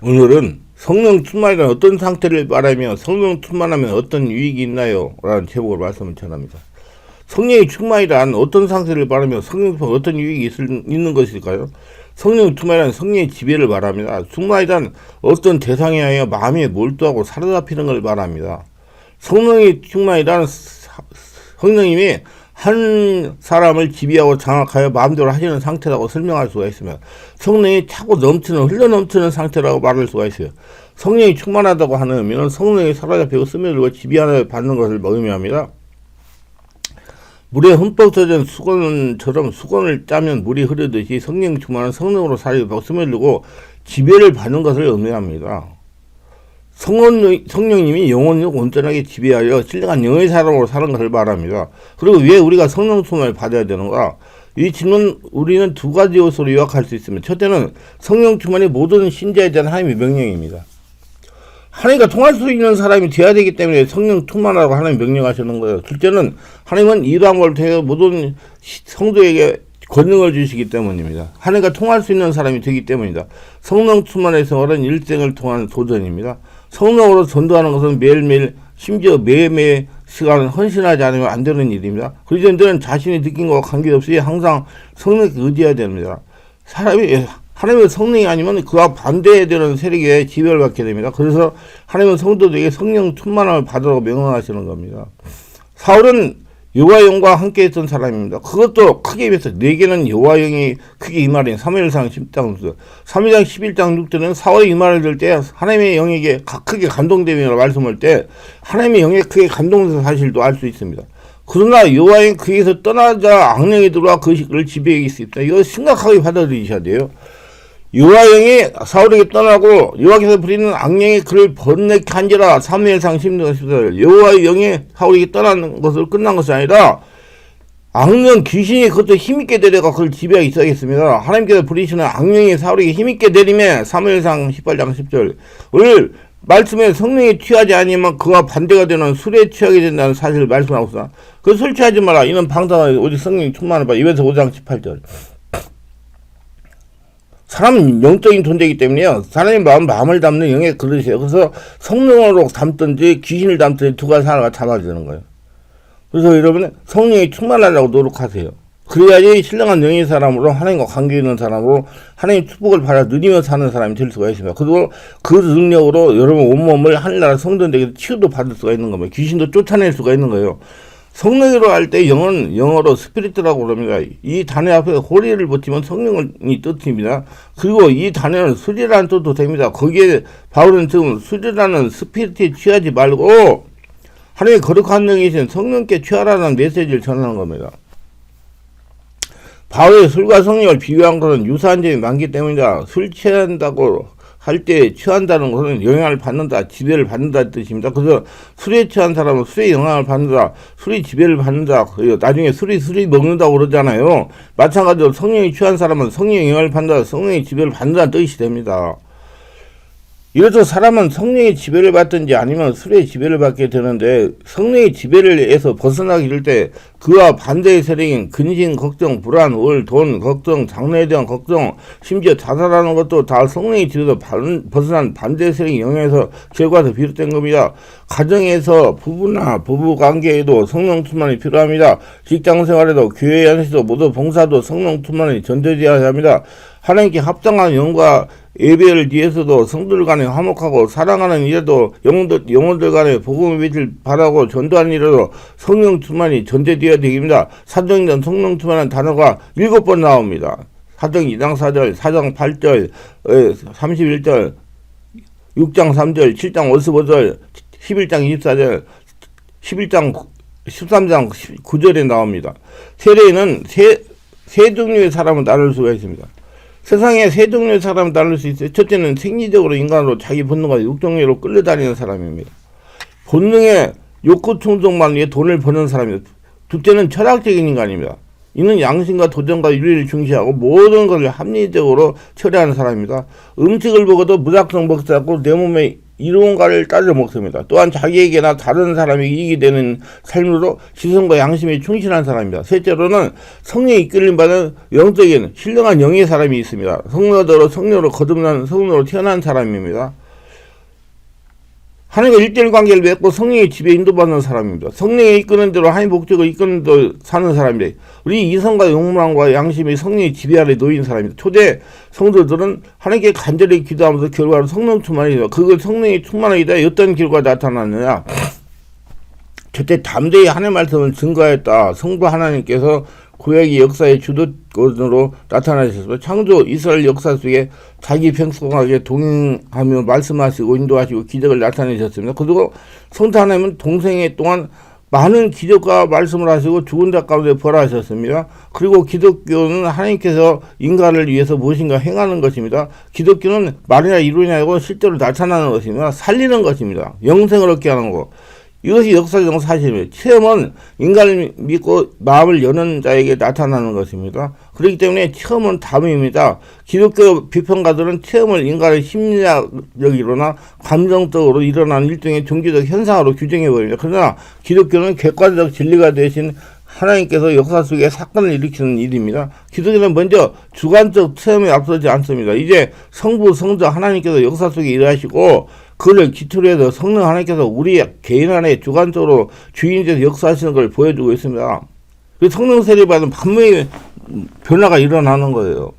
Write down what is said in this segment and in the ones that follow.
오늘은 성령 충만이란 어떤 상태를 말하며 성령 충만하면 어떤 유익이 있나요? 라는 제목으로 말씀을 전합니다. 성령이 충만이란 어떤 상태를 말하며 성령 충만 어떤 유익이 있을, 있는 것일까요? 성령 충만이란 성령의 지배를 말합니다. 충만이란 어떤 대상에 하여 마음에 몰두하고 사로잡히는 걸 말합니다. 성령이 충만이란 사- 성령님이 한 사람을 지배하고 장악하여 마음대로 하시는 상태라고 설명할 수가 있으며 성령이 차고 넘치는 흘러 넘치는 상태라고 말할 수가 있어요. 성령이 충만하다고 하는 의미는 성령이 사로잡히고 스며들고 지배하는 받는 것을 의미합니다. 물에 흠뻑 젖은 수건처럼 수건을 짜면 물이 흐르듯이 성령 충만한 성령으로 사로잡히고 스며들고 지배를 받는 것을 의미합니다. 성원, 성령님이 영혼을 온전하게 지배하여 신령한 영의 사람으로 사는 것을 말합니다. 그리고 왜 우리가 성령 충만을 받아야 되는가? 이 질문 우리는 두 가지 요소로 요약할 수 있습니다. 첫째는 성령 충만이 모든 신자에 대한 하나님의 명령입니다. 하나님과 통할 수 있는 사람이 되어야 되기 때문에 성령 충만하라고 하나님 명령하시는 거예요. 둘째는 하나님은 이방을 통해 모든 시- 성도에게 권능을 주시기 때문입니다. 하나님과 통할 수 있는 사람이 되기 때문이다. 성령 충만의 생활은 일생을 통한 도전입니다. 성령으로 전도하는 것은 매일매일 심지어 매일매일 시간을 헌신하지 않으면 안 되는 일입니다. 그리스도인들은 자신이 느낀 것과 관계없이 항상 성령에 의지해야 됩니다. 사람이 하나님의 성령이 아니면 그와 반대되는 세력에 지배를 받게 됩니다. 그래서 하나님은 성도들에게 성령 충만함을 받으라고 명령하시는 겁니다. 사울은 여호와 영과 함께 했던 사람입니다. 그것도 크게 비해서 네 개는 여호와 영이 크게 이 말인 3일상 10장 3일장 11장 6절은 사울이 이 말을 들때 하나님의 영에게 가- 크게 감동되며 말씀할 때 하나님의 영에 크게 감동된 사실도 알 수 있습니다. 그러나 여호와 영이 그에서 떠나자 악령이 들어와 그를 지배하기 있습니다. 이거 심각하게 받아들이셔야 돼요. 여호와 영이 사울에게 떠나고 여호와께서 부리는 악령이 그를 번뇌케 한지라 사무엘상 16장 14절 여호와의 영이 사울에게 떠나는 것을 끝난 것이 아니라 악령 귀신이 그것도 힘있게 내려가 그걸 지배하기 시작했습니다. 하나님께서 부리시는 악령이 사울에게 힘있게 내리며 사무엘상 18장 10절 을 말씀에 성령이 취하지 아니면 그와 반대가 되는 술에 취하게 된다는 사실을 말씀하고 있어. 그술 취하지 마라. 이는 방탕하게 오직 성령이 충만을 봐. 입에서 5장 18절. 사람은 영적인 존재이기 때문에요. 사람의 마음, 마음을 담는 영의 그릇이에요. 그래서 성령으로 담든지 귀신을 담든지 두 가지 하나가 담아지는 거예요. 그래서 여러분 성령이 충만하려고 노력하세요. 그래야지 신령한 영의 사람으로 하나님과 관계 있는 사람으로 하나님 축복을 받아 누리며 사는 사람이 될 수가 있습니다. 그리고 그 능력으로 여러분 온몸을 하늘나라 성도들에게 치유도 받을 수가 있는 겁니다. 귀신도 쫓아낼 수가 있는 거예요. 성령으로 할 때 영은 영어로 스피리트라고 그럽니다. 이 단어 앞에 호리를 붙이면 성령이 뜻입니다. 그리고 이 단어는 술이라는 뜻도 됩니다. 거기에 바울은 지금 술이라는 스피리트에 취하지 말고 하나님의 거룩한 능이신 성령께 취하라는 메시지를 전하는 겁니다. 바울의 술과 성령을 비교한 것은 유사한 점이 많기 때문이다. 술 취한다고 할 때 취한다는 것은 영향을 받는다, 지배를 받는다 뜻입니다. 그래서 술에 취한 사람은 술에 영향을 받는다, 술이 지배를 받는다. 나중에 술이 술이 먹는다고 그러잖아요. 마찬가지로 성령이 취한 사람은 성령의 영향을 받는다, 성령의 지배를 받는다는 뜻이 됩니다. 이래서 사람은 성령의 지배를 받든지 아니면 술의 지배를 받게 되는데 성령의 지배를 해서 벗어나기 이를 때 그와 반대의 세력인 근심, 걱정, 불안, 울, 돈, 걱정, 장래에 대한 걱정, 심지어 자살하는 것도 다 성령의 지배에서 반- 벗어난 반대 세력의 영향에서 결과에서 비롯된 겁니다. 가정에서 부부나 부부 관계에도 성령 충만이 필요합니다. 직장 생활에도 교회 안에서도 모두 봉사도 성령 충만이 전제되어야 합니다. 하나님께 합당한 영과 예배를 위해서도 성들 간에 화목하고 사랑하는 일에도 영혼들, 영혼들 간에 복음의 빛을 바라고 전도하는 일에도 성령 충만이 전제되어야 됩니다. 사정전 성령 충만한 단어가 일곱 번 나옵니다. 사정 2장 4절, 4장 8절, 31절, 6장 3절, 7장 55절, 11장 24절, 11장 13장 9절에 나옵니다. 세례는 세, 세 종류의 사람을 나눌 수가 있습니다. 세상에 세 종류의 사람을 나눌 수 있어요. 첫째는 생리적으로 인간으로 자기 본능과 육종으로 끌려다니는 사람입니다. 본능의 욕구 충족만 위해 돈을 버는 사람입니다. 둘째는 철학적인 인간입니다. 이는 양심과 도전과 윤리를 중시하고 모든 것을 합리적으로 처리하는 사람입니다. 음식을 먹어도 무작정 먹지 않고 내 몸에 이루은가를 따져 먹습니다. 또한 자기에게나 다른 사람이 이익이 되는 삶으로 지성과 양심에 충실한 사람입니다. 셋째로는 성령이 이끌림 받은 영적인 신령한 영의 사람이 있습니다. 성녀대로 성녀로 거듭난 성녀로 태어난 사람입니다. 하나님과 일대일 관계를 맺고 성령의 집에 인도받는 사람입니다. 성령이 이끄는 대로 하나님 목적을 이끄는 대로 사는 사람입니다. 우리 이성과 욕망과 양심이 성령의 지배 아래 놓인 사람입니다. 초대 성도들은 하나님께 간절히 기도하면서 결과로 성령 충만이다. 그걸 성령이 충만하다 어떤 결과가 나타났느냐? 저때 담대히 하나님 말씀을 증거했다. 성부 하나님께서 구약의 역사의 주도권으로 나타나셨습니다. 창조 이스라엘 역사 속에 자기 평성하게 동행하며 말씀하시고 인도하시고 기적을 나타내셨습니다. 그리고 하나님은 동생애 동안 많은 기적과 말씀을 하시고 죽은 자 가운데 벌하셨습니다. 그리고 기독교는 하나님께서 인간을 위해서 무엇인가 행하는 것입니다. 기독교는 말이나 이론이 아니고 실제로 나타나는 것입니다. 살리는 것입니다. 영생을 얻게 하는 것. 이것이 역사적 사실입니다. 체험은 인간을 믿고 마음을 여는 자에게 나타나는 것입니다. 그렇기 때문에 체험은 담임입니다. 기독교 비평가들은 체험을 인간의 심리학적으로나 감정적으로 일어나는 일종의 종교적 현상으로 규정해버립니다. 그러나 기독교는 객관적 진리가 되신 하나님께서 역사 속에 사건을 일으키는 일입니다. 기독교는 먼저 주관적 체험에 앞서지 않습니다. 이제 성부, 성자 하나님께서 역사 속에 일하시고 그를 기초로 해서 성령 하나님께서 우리 개인 안에 주관적으로 주인이 돼서 역사하시는 걸 보여주고 있습니다. 그 성령 세례 받은 반면의 변화가 일어나는 거예요.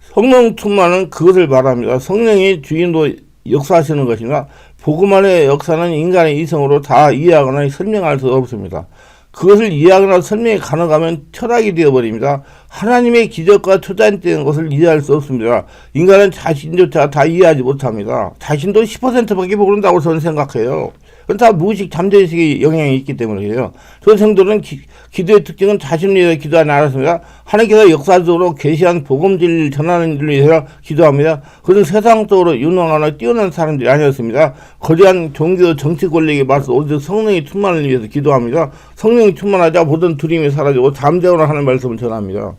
성령 충만은 그것을 말합니다. 성령이 주인도 역사하시는 것이나 복음 안의 역사는 인간의 이성으로 다 이해하거나 설명할 수 없습니다. 그것을 이해하거나 설명이 가능하면 철학이 되어버립니다. 하나님의 기적과 초자연된 것을 이해할 수 없습니다. 인간은 자신조차 다 이해하지 못합니다. 자신도 10%밖에 모른다고 저는 생각해요. 그건 다 무의식 잠재의식의 영향이 있기 때문이에요. 저 성도는 기, 기도의 특징은 자신을 위해 기도하지 않았습니다. 하나님께서 역사적으로 계시한 복음진리를 전하는 일을 위해서 기도합니다. 그는 세상적으로 유능하나 뛰어난 사람들이 아니었습니다. 거대한 종교 정치 권력에 맞서 오직 성령의 충만을 위해서 기도합니다. 성령이 충만하자 모든 두림이 사라지고 잠재우라 하는 말씀을 전합니다.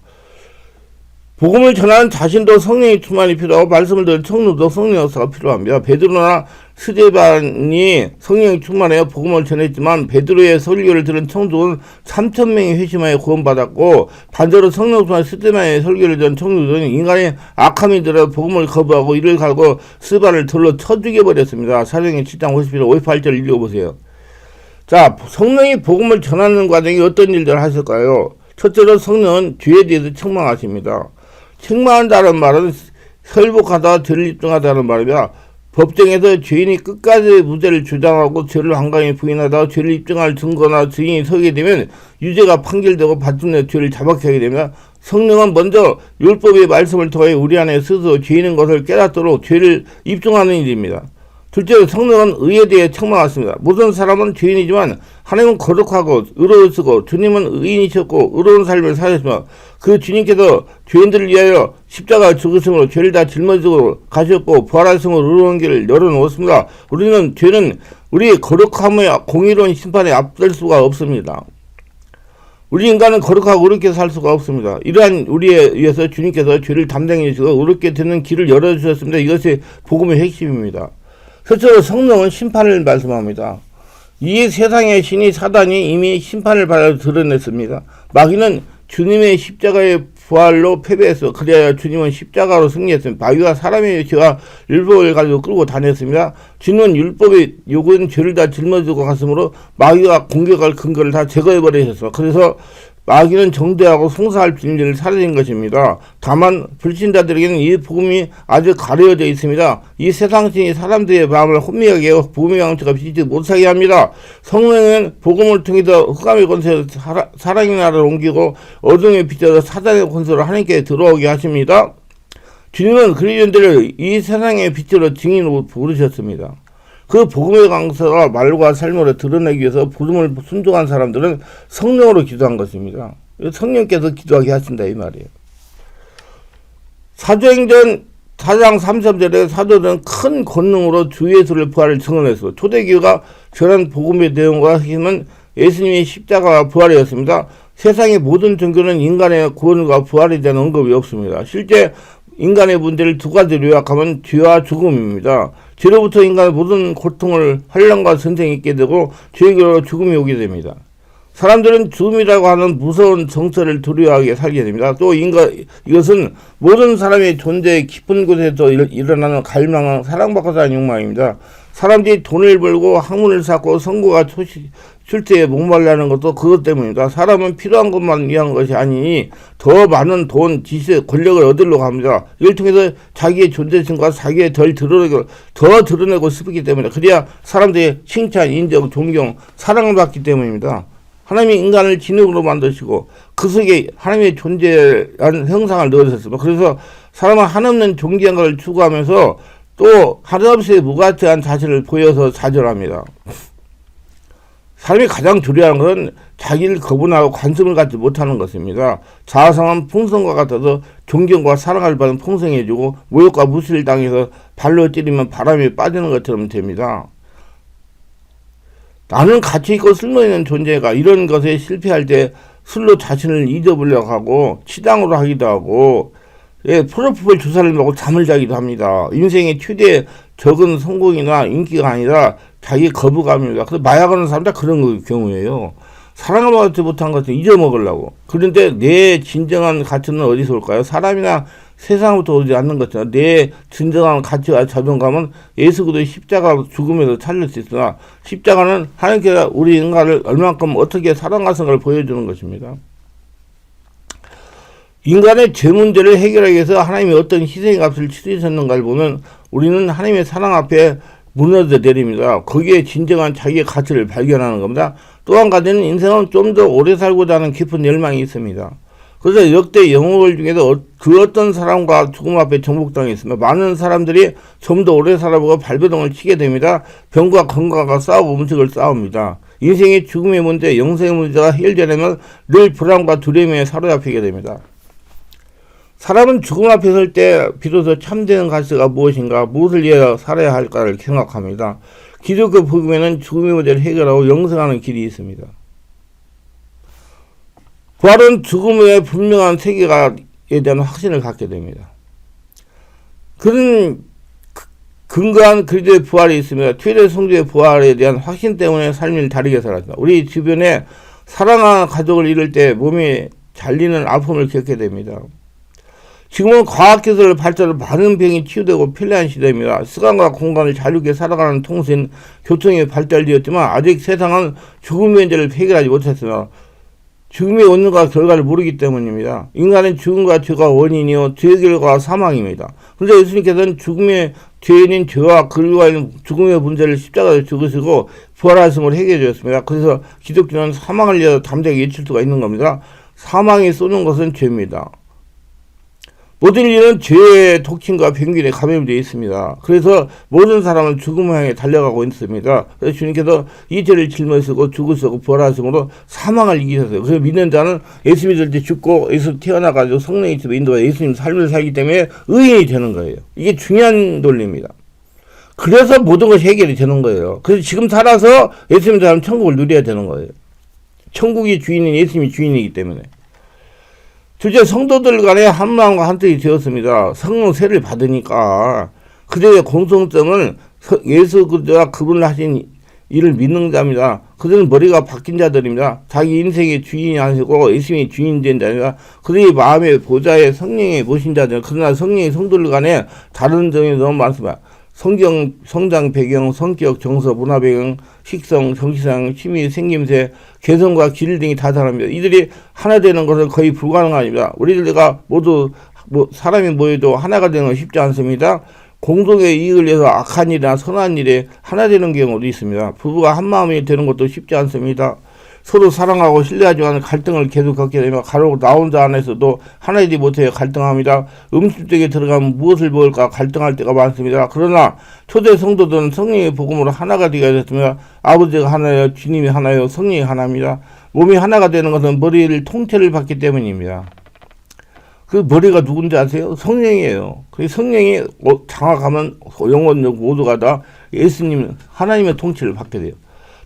복음을 전하는 자신도 성령의 충만이 필요하고 말씀을 들은 청노도 성령 역사가 필요합니다. 베드로나 스데반이 성령이 충만하여 복음을 전했지만 베드로의 설교를 들은 청도는 3천 명이 회심하여 구원받았고 반대로 성령 충만 스데반의 설교를 들은 청도는 인간의 악함이 들어 복음을 거부하고 이를 갈고 스바를 돌로 쳐 죽여버렸습니다. 사령의 7장 51절 58절 읽어보세요. 자, 성령이 복음을 전하는 과정에 어떤 일들을 하실까요? 첫째로 성령은 죄에 대해서 책망하십니다. 책망한다는 말은 설복하다, 죄를 입증하다는 말이야. 법정에서 죄인이 끝까지 무죄를 주장하고 죄를 한강히 부인하다 죄를 입증할 증거나 증인이 서게 되면 유죄가 판결되고 받침내 죄를 자박하게 됩니다. 성령은 먼저 율법의 말씀을 통해 우리 안에 스스로 죄인인 것을 깨닫도록 죄를 입증하는 일입니다. 둘째로 성령은 의에 대해 책망하십니다. 모든 사람은 죄인이지만 하나님은 거룩하고 의로우시고 주님은 의인이셨고 의로운 삶을 사셨으며 그 주님께서 죄인들을 위하여 십자가 죽으심으로 죄를 다 짊어지고 가셨고 부활하심으로 의로운 길을 열어놓았습니다. 우리는 죄는 우리 거룩함의 공의로운 심판에 앞설 수가 없습니다. 우리 인간은 거룩하고 의롭게 살 수가 없습니다. 이러한 우리에 의해서 주님께서 죄를 담당해 주시고 의롭게 되는 길을 열어주셨습니다. 이것이 복음의 핵심입니다. 첫째로 성령은 심판을 말씀합니다. 이 세상의 신이 사단이 이미 심판을 받아 드러냈습니다. 마귀는 주님의 십자가의 부활로 패배해서 그래야 주님은 십자가로 승리했습니다. 마귀가 사람의 죄와 율법을 가지고 끌고 다녔습니다. 주님은 율법의 요구는 죄를 다 짊어지고 갔으므로 마귀가 공격할 근거를 다 제거해 버리셨습니다. 그래서 마귀는 정대하고 송사할 비밀을 사라진 것입니다. 다만 불신자들에게는 이 복음이 아주 가려져 있습니다. 이 세상신이 사람들의 마음을 혼미하게 하고 복음의 양처가 비치지 못하게 합니다. 성령은 복음을 통해서 흑암의 권세에서 사랑의 나라를 옮기고 어둠의 빛에서 사단의 권세로 하나님께 들어오게 하십니다. 주님은 그리스도인들을 이 세상의 빛으로 증인으로 부르셨습니다. 그 복음의 강서가 말과 삶으로 드러내기 위해서 복음을 순종한 사람들은 성령으로 기도한 것입니다. 성령께서 기도하게 하신다 이 말이에요. 사도행전 4장 3절에 사도들은 큰 권능으로 주 예수를 부활을 증언했어. 초대교회가 저런 복음의 내용과 힘은 예수님의 십자가와 부활이었습니다. 세상의 모든 종교는 인간의 구원과 부활에 대한 언급이 없습니다. 실제 인간의 문제를 두 가지로 요약하면 죄와 죽음입니다. 죄로부터 인간의 모든 고통을 환란과 선생이 있게 되고 죄로 죽음이 오게 됩니다. 사람들은 죽음이라고 하는 무서운 정서를 두려워하게 살게 됩니다. 또 인간 이것은 모든 사람의 존재의 깊은 곳에서 일, 일어나는 갈망, 사랑받고 사는 욕망입니다. 사람들이 돈을 벌고 학문을 쌓고 선거가 초시, 출세에 목말라는 것도 그것 때문입니다. 사람은 필요한 것만 위한 것이 아니니 더 많은 돈, 지식, 권력을 얻으려고 합니다. 이걸 통해서 자기의 존재심과 자기의 덜 드러내고 더 드러내고 싶기 때문에 그래야 사람들의 칭찬, 인정, 존경, 사랑을 받기 때문입니다. 하나님이 인간을 진흙으로 만드시고 그 속에 하나님의 존재한 형상을 넣으셨습니다. 그래서 사람은 한없는 존귀한 추구하면서 또 한없이 무가치한 자신을 보여서 좌절합니다. 사람이 가장 두려워하는 것은 자기를 거부하고 관심을 갖지 못하는 것입니다. 자아상은 풍성과 같아서 존경과 사랑을 받은 풍성해지고 모욕과 무시를 당해서 발로 찌르면 바람이 빠지는 것처럼 됩니다. 나는 가치 있고 쓸모 있는 존재가 이런 것에 실패할 때 술로 자신을 잊어보려고 하고 치당으로 하기도 하고 예, 프로포폴 주사를 먹고 잠을 자기도 합니다. 인생의 최대 적은 성공이나 인기가 아니라 자기 거부감입니다. 그래서 마약하는 사람 다 그런 경우예요. 사랑을 받지 못한 것을 잊어먹으려고. 그런데 내 진정한 가치는 어디서 올까요? 사람이나 세상부터 오지 않는 것이나 내 진정한 가치와 자존감은 예수 그리스도의 십자가 죽음에서 찾을 수 있으나 십자가는 하나님께서 우리 인간을 얼만큼 어떻게 사랑하신 걸 보여주는 것입니다. 인간의 죄 문제를 해결하기 위해서 하나님이 어떤 희생의 값을 치르셨는가를 보면 우리는 하나님의 사랑 앞에 무너져 내립니다. 거기에 진정한 자기의 가치를 발견하는 겁니다. 또 한 가지는 인생은 좀 더 오래 살고자 하는 깊은 열망이 있습니다. 그래서 역대 영웅들 중에서 어- 그 어떤 사람과 죽음 앞에 정복당했으며 많은 사람들이 좀 더 오래 살아보고 발버둥을 치게 됩니다. 병과 건강과 싸우고 음식을 싸웁니다. 인생의 죽음의 문제, 영생의 문제가 해결되려면 늘 불안과 두려움에 사로잡히게 됩니다. 사람은 죽음 앞에 설 때 비로소 참되는 가치가 무엇인가, 무엇을 위해 살아야 할까를 생각합니다. 기독교 복음에는 죽음의 문제를 해결하고 영생하는 길이 있습니다. 부활은 죽음의 분명한 세계가에 대한 확신을 갖게 됩니다. 그런 그- 근거한 그리스도의 부활이 있으며 최대 성도의 부활에 대한 확신 때문에 삶을 다르게 살았습니다. 우리 주변에 사랑하는 가족을 잃을 때 몸이 잘리는 아픔을 겪게 됩니다. 지금은 과학기술 발전을 많은 병이 치유되고 편리한 시대입니다. 시간과 공간을 자유롭게 살아가는 통신, 교통이 발달되었지만 아직 세상은 죽음의 문제를 해결하지 못했으나 죽음의 원인과 결과를 모르기 때문입니다. 인간은 죽음과 죄가 원인이요 죄의 결과가 사망입니다. 그런데 예수님께서는 죽음의 죄인인 죄와 그리고 있는 죽음의 문제를 십자가에 죽으시고 부활하심을 해결해 주셨습니다. 그래서 기독교는 사망을 위해서 담대하게 외칠 수가 있는 겁니다. 사망이 쏘는 것은 죄입니다. 모든 일은 죄의 독침과 병균에 감염되어 있습니다. 그래서 모든 사람은 죽음을 향해 달려가고 있습니다. 그래서 주님께서 이 죄를 짊어지고 죽으시고 부활하심으로 사망을 이기셨어요. 그래서 믿는 자는 예수 믿을 때 죽고 예수 태어나가지고 성령이 집에 인도해 예수님 삶을 살기 때문에 의인이 되는 거예요. 이게 중요한 논리입니다. 그래서 모든 것이 해결이 되는 거예요. 그래서 지금 살아서 예수님 사람 천국을 누려야 되는 거예요. 천국의 주인은 예수님이 주인이기 때문에. 둘째 성도들 간에 한 마음과 한 뜻이 되었습니다. 성령 세를 받으니까 그들의 공통점은 서- 예수 그리스도가 그분을 하신 일을 믿는 자입니다. 그들은 머리가 바뀐 자들입니다. 자기 인생의 주인이 아니고 예수님이 주인 된 자입니다. 그들의 마음의 보좌에 성령이 모신 자들. 그러나 성령의 성도들 간에 다른 점이 너무 많습니다. 성경, 성장 배경, 성격, 정서, 문화 배경, 식성, 정치상, 취미, 생김새, 개성과 길 등이 다 다릅니다. 이들이 하나 되는 것은 거의 불가능합니다. 우리들과 모두 뭐 사람이 모여도 하나가 되는 건 쉽지 않습니다. 공동의 이익을 위해서 악한 일이나 선한 일에 하나 되는 경우도 있습니다. 부부가 한 마음이 되는 것도 쉽지 않습니다. 서로 사랑하고 신뢰하지만 갈등을 계속 겪게 되면 가로 나 혼자 안에서도 하나 되지 못해 갈등합니다. 음식댁에 들어가면 무엇을 먹을까 갈등할 때가 많습니다. 그러나 초대 성도들은 성령의 복음으로 하나가 되게 됐으며 아버지가 하나요, 주님이 하나요, 성령이 하나입니다. 몸이 하나가 되는 것은 머리를 통째를 받기 때문입니다. 그 머리가 누군지 아세요? 성령이에요. 그 성령이 어, 장악하면 영혼 모두가 다 예수님 하나님의 통치를 받게 돼요.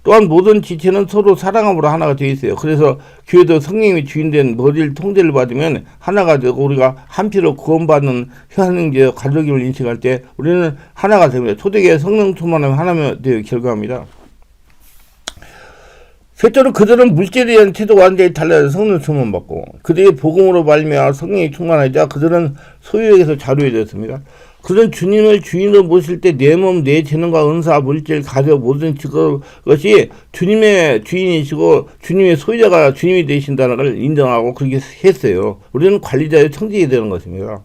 또한 모든 지체는 서로 사랑함으로 하나가 되어 있어요. 그래서 교회도 성령이 주인된 머리를 통제를 받으면 하나가 되고 우리가 한 피로 구원받는 현행제 가족임을 인식할 때 우리는 하나가 됩니다. 초대교회 성령 충만하면 하나면 되어 결과합니다. 셋째로 그들은 물질에 대한 태도가 완전히 달라서 성령 충만 받고 그들이 복음으로 말미암아 성령이 충만하자 그들은 소유에게서 자유해졌습니다. 그들은 주님을 주인으로 모실 때 내 몸, 내 재능과 은사, 물질, 가족 모든 것이 주님의 주인이시고 주님의 소유자가 주님이 되신다는 걸 인정하고 그렇게 했어요. 우리는 관리자의 청직이 되는 것입니다.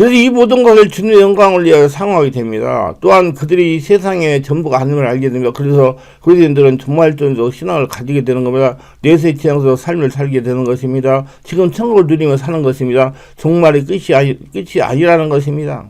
그래서 이 모든 것을 주님의 영광을 위하여 상호하게 됩니다. 또한 그들이 이 세상의 전부가 아님을 알게 됩니다. 그래서 그리스도인들은 종말론적 신앙을 가지게 되는 겁니다. 내세 지향서 삶을 살게 되는 것입니다. 지금 천국을 누리며 사는 것입니다. 종말이 끝이 아니, 끝이 아니라는 것입니다.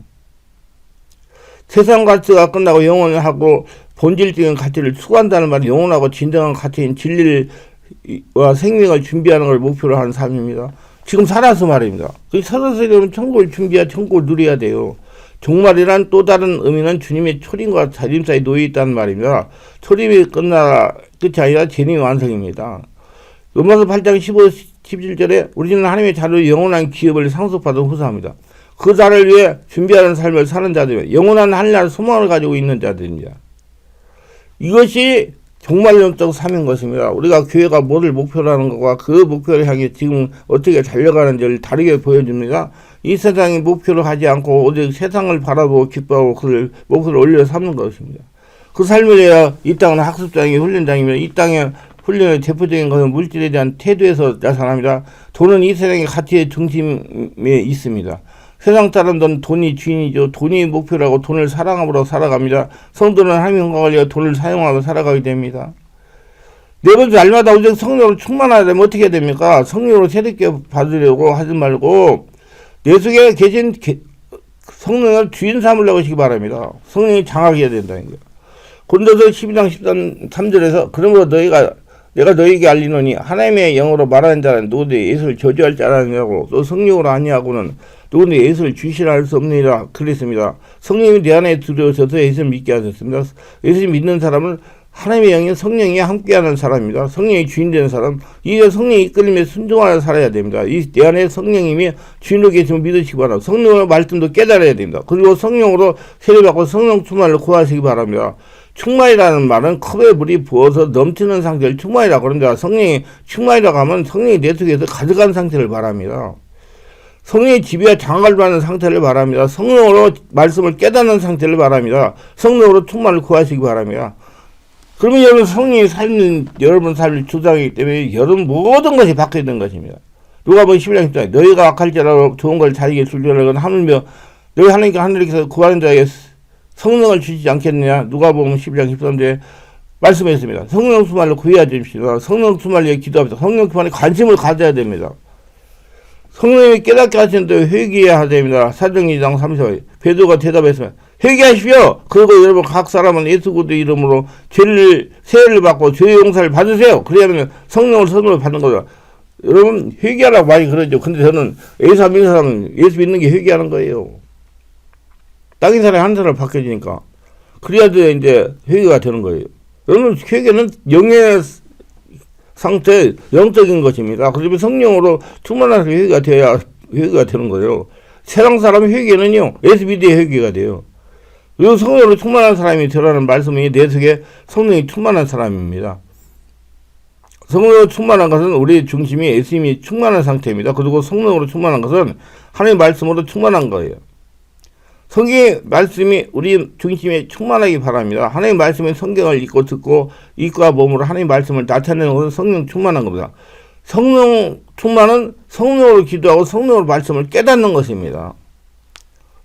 세상 가치가 끝나고 영원을 하고 본질적인 가치를 추구한다는 말은 영원하고 진정한 가치인 진리와 생명을 준비하는 걸 목표로 하는 삶입니다. 지금 살아서 말입니다. 그 살아서 이러면 천국을 준비해야 천국을 누려야 돼요. 종말이란 또 다른 의미는 주님의 초림과 자림 사이 놓여 있다는 말입니다. 초림이 끝나 끝이 아니라 재림이 완성입니다. 로마서 8장 15, 17절에 우리는 하나님의 자로 영원한 기업을 상속받은 후사입니다. 그 자를 위해 준비하는 삶을 사는 자들이며 영원한 하늘날 소망을 가지고 있는 자들입니다. 이것이 종말론적 삶인 것입니다. 우리가 교회가 뭐를 목표로 하는 것과 그 목표를 향해 지금 어떻게 달려가는지를 다르게 보여줍니다. 이 세상이 목표로 하지 않고 오직 세상을 바라보고 기뻐하고 그를 목표로 올려 삼는 것입니다. 그 삶을 위해 이 땅은 학습장이 훈련장이며 이 땅의 훈련의 대표적인 것은 물질에 대한 태도에서 나타납니다. 돈은 이 세상의 가치의 중심에 있습니다. 세상 사람들은 돈이 주인이죠. 돈이 목표라고 돈을 사랑함으로 살아갑니다. 성도는 하나님 영광을 돈을 사용하며 살아가게 됩니다. 네 번째, 날마다 오직 성령으로 충만하려면 어떻게 해야 됩니까? 성령으로 새롭게 받으려고 하지 말고, 내 속에 계신 성령을 주인 삼으려고 하시기 바랍니다. 성령이 장악해야 된다는 거예요. 고린도서 12장 13, 3절에서, 그러므로 너희가 내가 너희에게 알리노니 하나님의 영으로 말하는 자는 누구든지 예수를 저주할 자라느냐고 또 성령으로 아니하고는 누구든지 예수를 주시라 할 수 없느니라 그랬습니다. 성령이 내 안에 들어오셔서 예수를 믿게 하셨습니다. 예수를 믿는 사람은 하나님의 영이 성령이 함께하는 사람입니다. 성령이 주인 되는 사람, 이제 성령이 이끌림에 순종하여 살아야 됩니다. 이 내 안에 성령님이 주인으로 계시면 믿으시기 바랍니다. 성령의 말씀도 깨달아야 됩니다. 그리고 성령으로 세례받고 성령 충만을 구하시기 바랍니다. 충만이라는 말은 컵에 물이 부어서 넘치는 상태를 충만이라고 그런다. 성령이 충만이라고 하면 성령이 내 속에서 가져간 상태를 말합니다. 성령의 지배와 장악을 받는 상태를 말합니다. 성령으로 말씀을 깨닫는 상태를 말합니다. 성령으로 충만을 구하시기 바랍니다. 그러면 여러분 성령이 삶는 여러분 삶을 주장이기 때문에 여러분 모든 것이 바뀌어 있는 것입니다. 누가 보면 11장 10장 너희가 악할지라도 좋은 걸 자기에게 줄줄 알고 하물며 너희 하나님께 하늘에서 구하는 자에게 성령을 주시지 않겠느냐? 누가 보면 12장 13절에 말씀했습니다. 성령 수말로 구해야 됩니다. 성령 수말로 기도합니다. 성령 수말에 관심을 가져야 됩니다. 성령이 깨닫게 하시는데 회개해야 됩니다. 사정 2장 30절. 베드로가 대답했습니다. 회개하십시오. 그리고 여러분 각 사람은 예수 그리스도 이름으로 죄를 세례를 받고 죄의 용서를 받으세요. 그래야면 성령을 선물로 받는 거죠. 여러분 회개하라고 많이 그러죠. 근데 저는 예수 믿는 사람은 예수 믿는 게 회개하는 거예요. 땅인 사람이 한 사람 바뀌어지니까 그래야 돼 이제 회개가 되는 거예요. 여러분 회개는 영의 상태 영적인 것입니다. 그러면 성령으로 충만한 회개가 돼야 회개가 되는 거예요. 세상 사람 회개는요 SBD의 회개가 돼요. 그리고 성령으로 충만한 사람이 되라는 말씀이 내 속에 성령이 충만한 사람입니다. 성령으로 충만한 것은 우리 중심이 예수님이 충만한 상태입니다. 그리고 성령으로 충만한 것은 하나님의 말씀으로 충만한 거예요. 성경의 말씀이 우리 중심에 충만하기 바랍니다. 하나님의 말씀의 성경을 읽고 듣고 입과 몸으로 하나님의 말씀을 나타내는 것은 성령 충만한 겁니다. 성령 충만은 성령으로 기도하고 성령으로 말씀을 깨닫는 것입니다.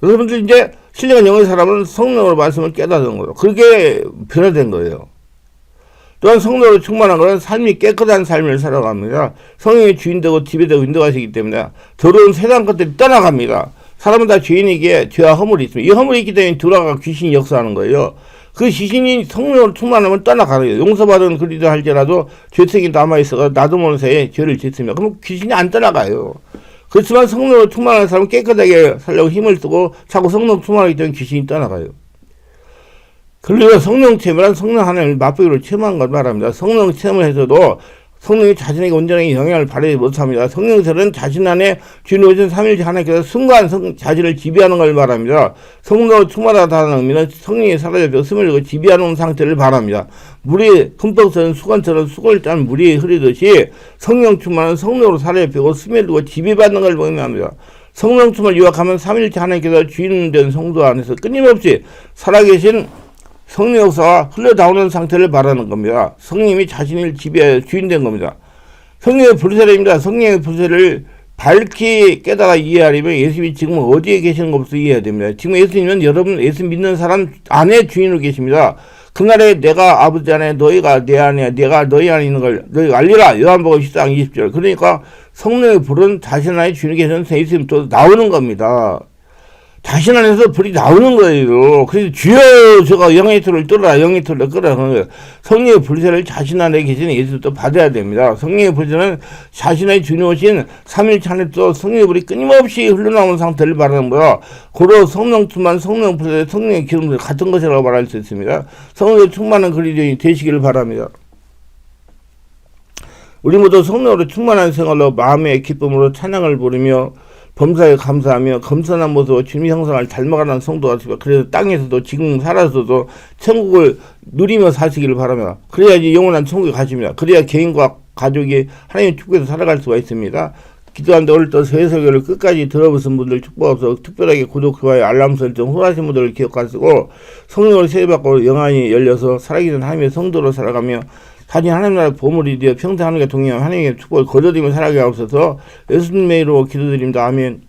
여러분들 이제 신령한 영의 사람은 성령으로 말씀을 깨닫는 거예요. 그게 변화된 거예요. 또한 성령으로 충만한 것은 삶이 깨끗한 삶을 살아갑니다. 성령의 주인되고 지배되고 인도하시기 때문에 더러운 세상 것들이 떠나갑니다. 사람은 다 죄인에게 죄와 허물이 있습니다. 이 허물이 있기 때문에 들어가 귀신이 역사하는 거예요. 그 귀신이 성령으로 충만하면 떠나가요. 용서받은 그리도 할지라도 죄책이 남아있어 나도 모르는 새에 죄를 짓습니다. 그럼 귀신이 안 떠나가요. 그렇지만 성령으로 충만한 사람은 깨끗하게 살려고 힘을 쓰고 자꾸 성령 충만하기 때문에 귀신이 떠나가요. 그리고 성령 체험이란 성령 하나님을 맛보기로 체험한 걸 말합니다. 성령 체험을 해서도 성령이 자신에게 온전하게 영향을 발휘 못합니다. 성령들은 자신 안에 주인 오신 삼일째 하나님께서 순간 성, 자신을 지배하는 걸 말합니다. 성령으로 충만하다는 의미는 성령이 사라져 스을 고 지배하는 상태를 말합니다. 물이 흠뻑 선 수건처럼 수건을 짠 물이 흐르듯이 성령 충만은 성령으로 사라져 스며들고 지배받는 걸 의미합니다. 성령 충만을 유학하면 삼일째 하나님께서 주인 된 성도 안에서 끊임없이 살아계신 성령 역사가 흘러나오는 상태를 말하는 겁니다. 성령이 자신을 지배하여 주인된 겁니다. 성령의 불세례입니다. 성령의 불세를 밝히 깨달아 이해하려면 예수님이 지금 어디에 계시는 것부터 이해해야 됩니다. 지금 예수님은 여러분 예수 믿는 사람 안에 주인으로 계십니다. 그날에 내가 아버지 안에 너희가 내 안에 내가 너희 안에 있는 걸 너희가 알리라 요한복음 14장 20절 그러니까 성령의 불은 자신 안에 주인이 계시는 예수님 또 나오는 겁니다. 자신 안에서 불이 나오는 거예요. 그래서 주여 저가 영의 틀을 끌어라 영의 틀을 거예요. 성령의 불세를 자신 안에 계신 예수도 받아야 됩니다. 성령의 불세는 자신의 주님오신 삼일체 안에서 성령의 불이 끊임없이 흘러나오는 상태를 말하는 거야. 고로 성령 충만 성령 불세 성령의 기름 같은 것이라고 말할 수 있습니다. 성령의 충만한 그리스도인이 되시기를 바랍니다. 우리 모두 성령으로 충만한 생활로 마음의 기쁨으로 찬양을 부르며 범사에 감사하며 겸손한 모습으로 주님 형상을 닮아가는 성도가 되시고 그래서 땅에서도 지금 살아서도 천국을 누리며 사시기를 바라며 그래야지 영원한 천국에 가십니다. 그래야 개인과 가족이 하나님의 축복에서 살아갈 수가 있습니다. 기도하는데 오늘 또 세설교를 끝까지 들어보신 분들 축복하셔서 특별하게 구독, 좋아요, 알람 설정, 후하신 분들을 기억하시고 성령으로 세례받고 영안이 열려서 살아계신 하나님의 성도로 살아가며 가진 하나님 나라 보물이 되어 평생 하나님과 동행하며 하나님의 축복을 거둬들이며 살아가게 하옵소서 예수님의 이름으로 기도드립니다. 아멘